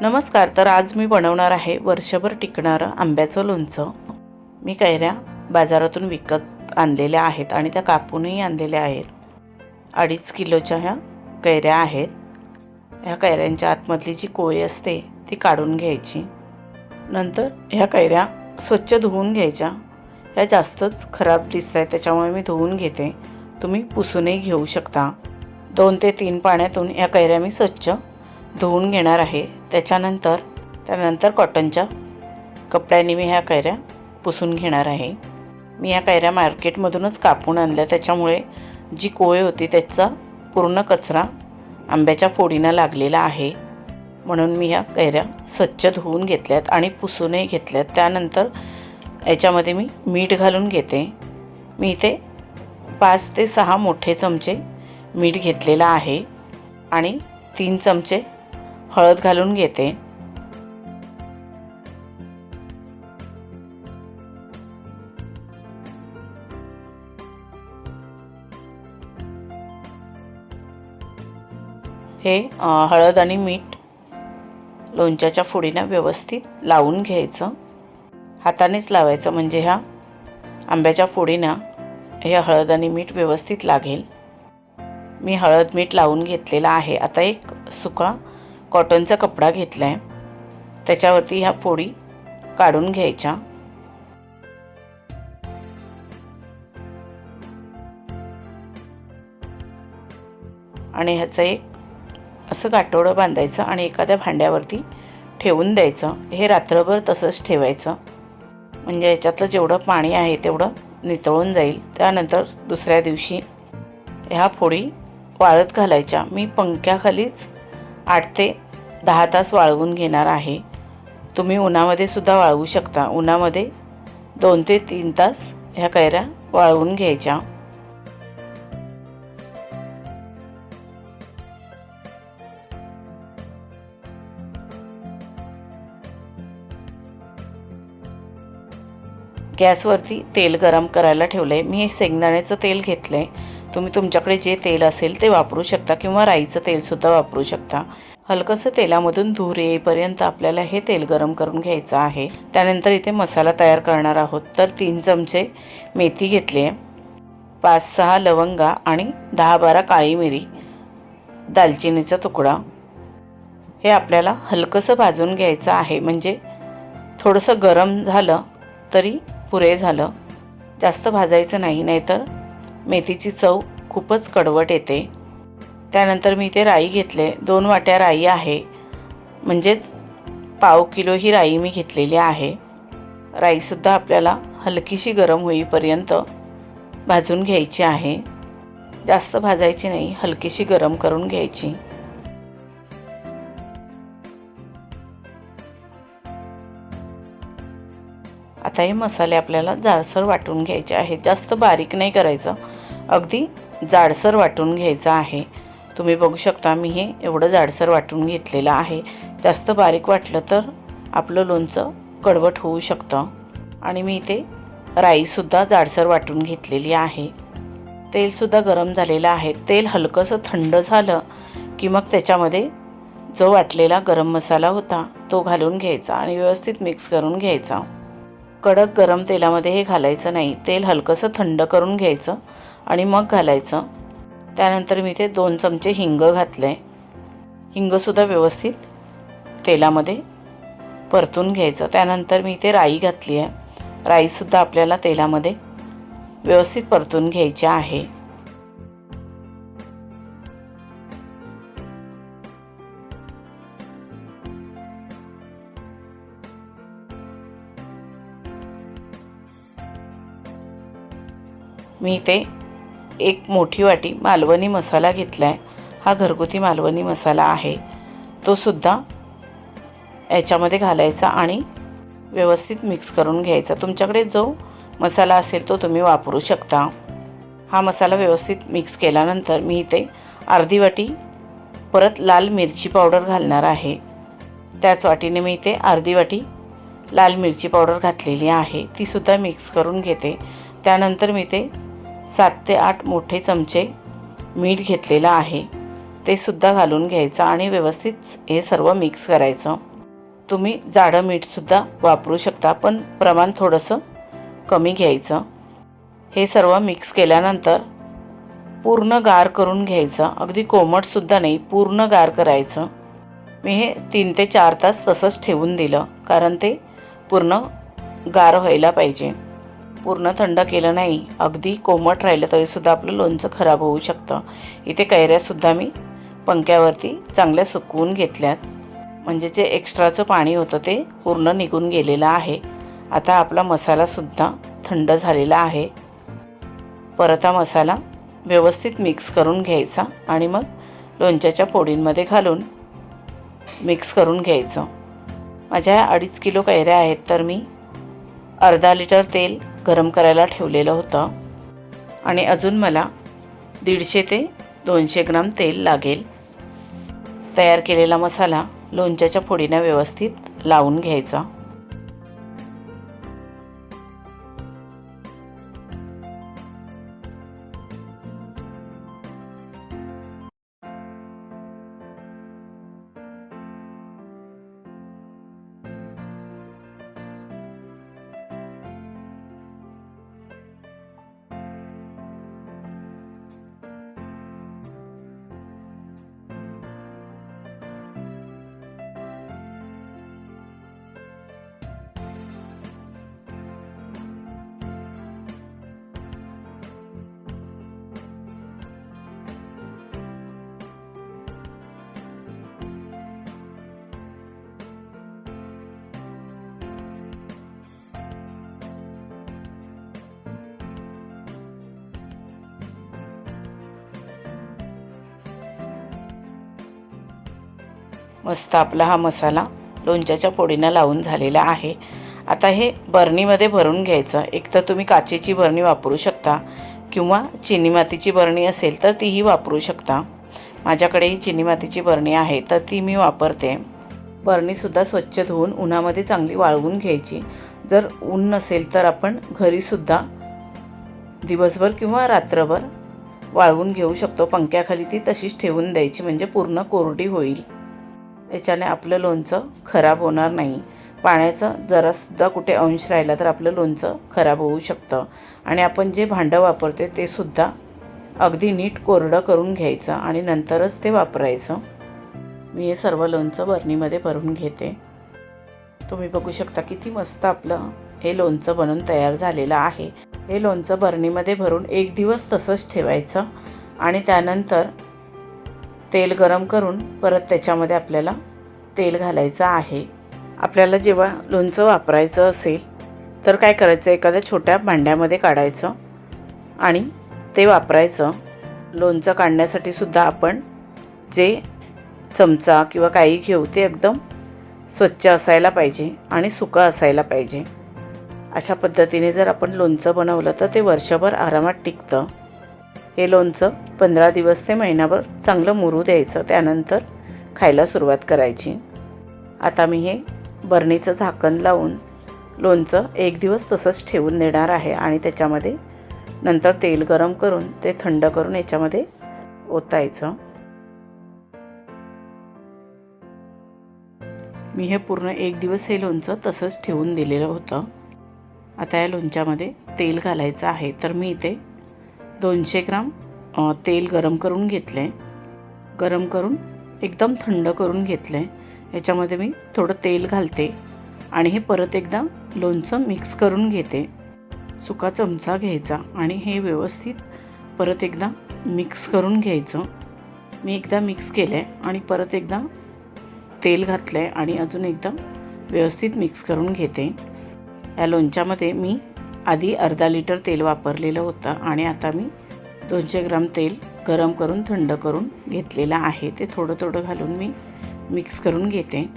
नमस्कार तर आज मी बनवणार आहे वर्षभर टिकणारं आंब्याचं लोणचं. मी कैऱ्या बाजारातून विकत आणलेल्या आहेत आणि त्या कापूनही आणलेल्या आहेत. अडीच किलोच्या ह्या कैऱ्या आहेत. ह्या कैऱ्यांच्या आतमधली जी कोय असते ती काढून घ्यायची. नंतर ह्या कैऱ्या स्वच्छ धुवून घ्यायच्या. ह्या जास्तच खराब दिसत आहेत त्याच्यामुळे मी धुवून घेते. तुम्ही पुसूनही घेऊ शकता. दोन ते तीन पाण्यातून या कैऱ्या मी स्वच्छ धुवून घेणार आहे. त्याच्यानंतर त्यानंतर कॉटनच्या कपड्याने मी ह्या कैऱ्या पुसून घेणार आहे. मी ह्या कैऱ्या मार्केटमधूनच कापून आणल्या. त्याच्यामुळे जी कोय होती त्याचा पूर्ण कचरा आंब्याच्या फोडीनं लागलेला आहे. म्हणून मी ह्या कैऱ्या स्वच्छ धुवून घेतल्यात आणि पुसूनही घेतल्यात. त्यानंतर याच्यामध्ये मी मीठ घालून घेते. मी इथे पाच ते सहा मोठे चमचे मीठ घेतलेलं आहे आणि तीन चमचे हळद घालून घेते. हे हळद आणि मीठ लोणच्याच्या फुडीनं व्यवस्थित लावून घ्यायचं. हातानेच लावायचं म्हणजे ह्या आंब्याच्या फोडीनं हे हळद आणि मीठ व्यवस्थित लागेल. मी हळद मीठ लावून घेतलेला आहे. आता एक सुका कॉटनचा कपडा घेतला आहे त्याच्यावरती ह्या फोडी काढून घ्यायच्या. आणि ह्याचं एक असं गाठोडं बांधायचं आणि एखाद्या भांड्यावरती ठेवून द्यायचं. हे रात्रभर तसंच ठेवायचं. म्हणजे याच्यातलं जेवढं पाणी आहे तेवढं नितळून जाईल. त्यानंतर दुसऱ्या दिवशी ह्या फोडी वाळत घालायच्या. मी पंख्याखालीच आठ ते दहा तास वाळवून घेणार आहे. तुम्ही उन्हामध्ये सुद्धा वाळवू शकता. उन्हामध्ये दोन ते तीन तास ह्या कैऱ्या वाळवून घ्यायच्या. गॅसवरती तेल गरम करायला ठेवलं आहे मी हे शेंगदाण्याचं तेल घेतलं आहे तुम्ही तुमच्याकडे जे तेल असेल ते वापरू शकता किंवा राईचं तेलसुद्धा वापरू शकता. हलकंसं तेलामधून धूर येईपर्यंत आपल्याला हे तेल गरम करून घ्यायचं आहे. त्यानंतर इथे मसाला तयार करणार आहोत. तर तीन चमचे मेथी घेतली आहे. पाच सहा लवंगा आणि दहा बारा काळी मिरी दालचिनीचा तुकडा. हे आपल्याला हलकंसं भाजून घ्यायचं आहे. म्हणजे थोडंसं गरम झालं तरी पुरे झालं. जास्त भाजायचं नाही नाहीतर मेथीची चव खूपच कडवट येते. त्यानंतर मी इथे राई घेतले. दोन वाट्या राई आहे. म्हणजेच पाव किलो ही राई मी घेतलेली आहे. राईसुद्धा आपल्याला हलकीशी गरम होईपर्यंत भाजून घ्यायची आहे. जास्त भाजायची नाही हलकीशी गरम करून घ्यायची. आता हे मसाले आपल्याला जाडसर वाटून घ्यायचे आहेत. जास्त बारीक नाही करायचं. अगदी जाडसर वाटून घ्यायचं आहे. तुम्ही बघू शकता मी हे एवढं जाडसर वाटून घेतलेलं आहे. जास्त बारीक वाटलं तर आपलं लोणचं कडवट होऊ शकतं. आणि मी इथे राईसुद्धा जाडसर वाटून घेतलेली आहे. तेलसुद्धा गरम झालेलं आहे. तेल हलकंसं थंड झालं की मग त्याच्यामध्ये जो वाटलेला गरम मसाला होता तो घालून घ्यायचा आणि व्यवस्थित मिक्स करून घ्यायचा. कडक गरम तेलामध्ये हे घालायचं नाही. तेल हलकंसं थंड करून घ्यायचं आणि मग घालायचं. त्यानंतर मी ते दोन चमचे हिंग घातलं आहे हिंगसुद्धा व्यवस्थित तेलामध्ये परतून घ्यायचं. त्यानंतर मी ते राई घातली आहे राईसुद्धा आपल्याला तेलामध्ये व्यवस्थित परतून घ्यायची आहे. मी इथे एक मोठी वाटी मालवणी मसाला घेतला आहे हा घरगुती मालवणी मसाला आहे. तो सुद्धा याच्यामध्ये घालायचा आणि व्यवस्थित मिक्स करून घ्यायचा. तुमच्याकडे जो मसाला असेल तो तुम्ही वापरू शकता. हा मसाला व्यवस्थित मिक्स केल्यानंतर मी इथे अर्धी वाटी परत लाल मिरची पावडर घालणार आहे. त्याच वाटीने मी इथे अर्धी वाटी लाल मिरची पावडर घातलेली आहे. तीसुद्धा मिक्स करून घेते. त्यानंतर मी ते सात ते आठ मोठे चमचे मीठ घेतलेलं आहे. ते सुद्धा घालून घ्यायचं आणि व्यवस्थित हे सर्व मिक्स करायचं. तुम्ही जाडं मीठसुद्धा वापरू शकता पण प्रमाण थोडंसं कमी घ्यायचं. हे सर्व मिक्स केल्यानंतर पूर्ण गार करून घ्यायचं. अगदी कोमटसुद्धा नाही पूर्ण गार करायचं. मी हे तीन ते चार तास तसंच ठेवून दिलं कारण ते पूर्ण गार व्हायला पाहिजे. पूर्ण थंड केलं नाही. अगदी कोमट राहिलं तरीसुद्धा आपलं लोणचं खराब होऊ शकतं. इथे कैऱ्यासुद्धा मी पंख्यावरती चांगल्या सुकवून घेतल्यात. म्हणजे जे एक्स्ट्राचं पाणी होतं ते पूर्ण निघून गेलेलं आहे. आता आपला मसालासुद्धा थंड झालेला आहे. परत हा मसाला व्यवस्थित मिक्स करून घ्यायचा आणि मग लोणच्याच्या पोडींमध्ये घालून मिक्स करून घ्यायचं. माझ्या अडीच किलो कैऱ्या आहेत तर मी अर्धा लिटर तेल गरम करायला ठेवलेलं होतं. आणि अजून मला दीडशे ते दोनशे ग्राम तेल लागेल. तयार केलेला मसाला लोणच्याच्या फोडीनं व्यवस्थित लावून घ्यायचा. मस्त आपला हा मसाला लोणच्याच्या फोडीनं लावून झालेला आहे. आता हे बरणीमध्ये भरून घ्यायचं. एक तर तुम्ही काचेची बरणी वापरू शकता किंवा चिनी मातीची बरणी असेल तर तीही वापरू शकता. माझ्याकडे ही चिनी मातीची बरणी आहे तर ती मी वापरते. बरणीसुद्धा स्वच्छ धुवून उन्हामध्ये चांगली वाळवून घ्यायची. जर ऊन नसेल तर आपण घरीसुद्धा दिवसभर किंवा रात्रभर वाळवून घेऊ शकतो. पंख्याखाली ती तशीच ठेवून द्यायची. म्हणजे पूर्ण कोरडी होईल. याच्याने आपलं लोणचं खराब होणार नाही. पाण्याचं जरासुद्धा कुठे अंश राहिला तर आपलं लोणचं खराब होऊ शकतं. आणि आपण जे भांडं वापरते ते सुद्धा अगदी नीट कोरडं करून घ्यायचं आणि नंतरच ते वापरायचं. मी हे सर्व लोणचं बरणीमध्ये भरून घेते. तुम्ही बघू शकता किती मस्त आपलं हे लोणचं बनून तयार झालेलं आहे. हे लोणचं बरणीमध्ये भरून एक दिवस तसंच ठेवायचं आणि त्यानंतर तेल गरम करून परत त्याच्यामध्ये आपल्याला तेल घालायचं आहे. आपल्याला जेव्हा लोणचं वापरायचं असेल तर काय करायचं? एखाद्या छोट्या भांड्यामध्ये काढायचं आणि ते वापरायचं. लोणचं काढण्यासाठी सुद्धा आपण जे चमचा किंवा काही घेऊ ते एकदम स्वच्छ असायला पाहिजे आणि सुकं असायला पाहिजे. अशा पद्धतीने जर आपण लोणचं बनवलं तर ते वर्षभर आरामात टिकतं. हे लोणचं पंधरा दिवस ते महिनाभर चांगलं मुरू द्यायचं त्यानंतर खायला सुरुवात करायची. आता मी हे बरणीचं झाकण लावून लोणचं एक दिवस तसंच ठेवून देणार आहे आणि त्याच्यामध्ये नंतर तेल गरम करून ते थंड करून याच्यामध्ये ओतायचं. मी हे पूर्ण एक दिवस हे लोणचं तसंच ठेवून दिलेलं होतं. आता या लोणच्यामध्ये तेल घालायचं आहे तर मी इथे दोनशे ग्राम तेल गरम करून घेतलं आहे गरम करून एकदम थंड करून घेतलं आहे याच्यामध्ये मी थोडं तेल घालते आणि हे परत एकदा लोणचं मिक्स करून घेते. सुका चमचा घ्यायचा आणि हे व्यवस्थित परत एकदा मिक्स करून घ्यायचं. मी एकदा मिक्स केलं आहे आणि परत एकदा तेल घातलं आहे आणि अजून एकदा व्यवस्थित मिक्स करून घेते. या लोणच्यामध्ये मी आधी अर्धा लिटर तेल वापरलेलं होतं आणि आता मी दोनशे ग्राम तेल गरम करून थंड करून घेतलेलं आहे. ते थोडं थोडं घालून मी मिक्स करून घेते.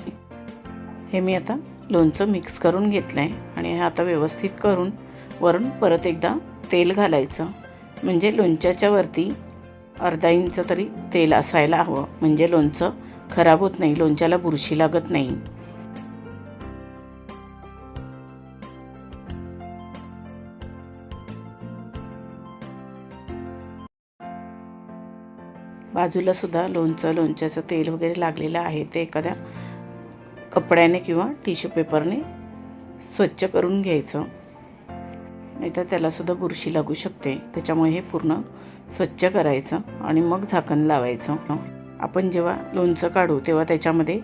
हे मी आता लोणचं मिक्स करून घेतलं आहे आणि हे आता व्यवस्थित करून वरून परत एकदा तेल घालायचं. म्हणजे लोणच्याच्या वरती अर्धा इंच तरी तेल असायला हवं. म्हणजे लोणचं खराब होत नाही लोणच्याला बुरशी लागत नाही. बाजूला सुद्धा लोणचं लोणच्याचं तेल वगैरे लागलेलं आहे. ते एखाद्या कपड्याने किंवा टिश्यू पेपरने स्वच्छ करून घ्यायचं. नाहीतर त्यालासुद्धा बुरशी लागू शकते. त्याच्यामुळे हे पूर्ण स्वच्छ करायचं आणि मग झाकण लावायचं. आपण जेव्हा लोणचं काढू तेव्हा त्याच्यामध्ये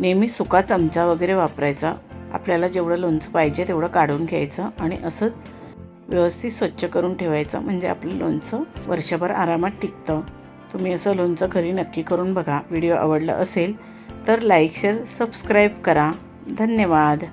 नेहमी सुका चमचा वगैरे वापरायचा. आपल्याला जेवढं लोणचं पाहिजे तेवढं काढून घ्यायचं आणि असंच व्यवस्थित स्वच्छ करून ठेवायचं. म्हणजे आपलं लोणचं वर्षभर आरामात टिकतं. तुम्ही असं लोणचं घरी नक्की करून बघा. व्हिडिओ आवडला असेल तर लाईक शेअर सबस्क्राईब करा. धन्यवाद.